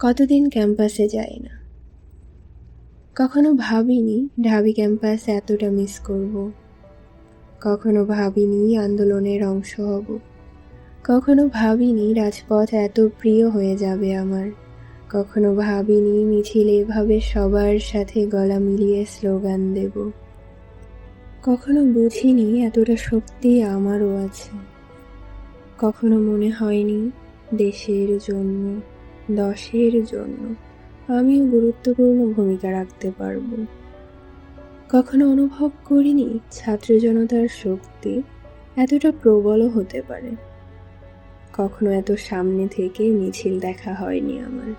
কতদিন ক্যাম্পাসে যাই না। কখনো ভাবিনি ঢাবি ক্যাম্পাস এতটা মিস করব। কখনো ভাবিনি আন্দোলনের অংশ হব। কখনো ভাবিনি রাজপথ এত প্রিয় হয়ে যাবে আমার। কখনো ভাবিনি মিছিল এভাবে সবার সাথে গলা মিলিয়ে স্লোগান দেব। কখনো বুঝিনি এতটা শক্তি আমারও আছে। কখনো মনে হয়নি দেশের জন্য। দশের জন্য। আমিও গুরুত্বপূর্ণ ভূমিকা রাখতে পারব। কখনো অনুভব করিনি ছাত্র জনতার শক্তি এতটা প্রবলও হতে পারে। কখনো এত সামনে থেকে মিছিল দেখা হয়নি আমার।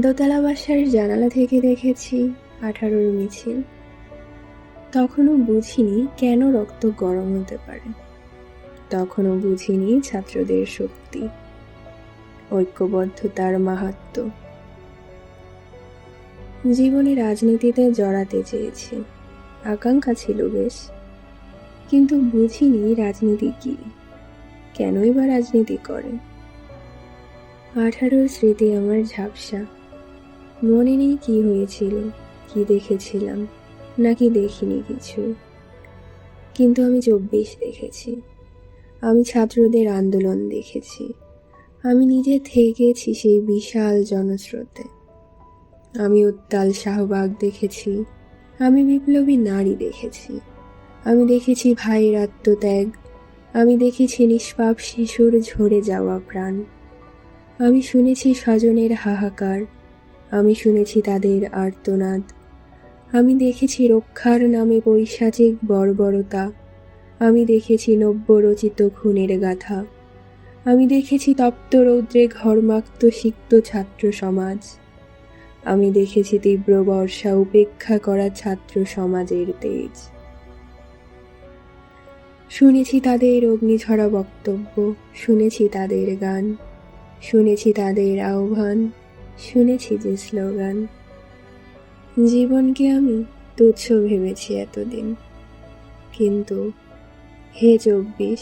দোতলা বাসার জানালা থেকে দেখেছি আঠারোর মিছিল। তখনও বুঝিনি কেন রক্ত গরম হতে পারে। তখনও বুঝিনি ছাত্রদের শক্তি। ঐক্যবদ্ধতার মাহাত্ম। জীবনে রাজনীতিতে জড়াতে চেয়েছি। আকাঙ্ক্ষা ছিল বেশ। কিন্তু বুঝিনি রাজনীতি কি। কেনই বা রাজনীতি করে? আঠারোর স্মৃতি আমার ঝাপসা। মনে নেই কি হয়েছিল, কি দেখেছিলাম, নাকি দেখিনি কিছু। কিন্তু আমি চব্বিশ দেখেছি। আমি ছাত্রদের আন্দোলন দেখেছি। আমি নিজে থেকেছি সেই বিশাল জনস্রোতে। আমি উত্তাল শাহবাগ দেখেছি। আমি বিপ্লবী নারী দেখেছি। আমি দেখেছি ভাইয়ের আত্মত্যাগ। আমি দেখেছি নিষ্পাপ শিশুর ঝরে যাওয়া প্রাণ। আমি শুনেছি স্বজনের হাহাকার। আমি শুনেছি তাদের আর্তনাদ। আমি দেখেছি রক্ষার নামে পৈশাচিক বর্বরতা। আমি দেখেছি নব্যরচিত খুনের গাথা। আমি দেখেছি তপ্ত রৌদ্রে ঘরমাক্ত সিক্ত ছাত্র সমাজ। আমি দেখেছি তীব্র বর্ষা উপেক্ষা করা ছাত্র সমাজের তেজ। শুনেছি তাদের অগ্নিঝরা বক্তব্য, শুনেছি তাদের গান, শুনেছি তাদের আহ্বান, শুনেছি যে স্লোগান। জীবনকে আমি তুচ্ছ ভেবেছি এতদিন। কিন্তু হে চব্বিশ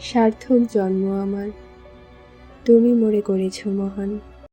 সার্থক জন্ম আমার। তুমি মরে করেছ মহান।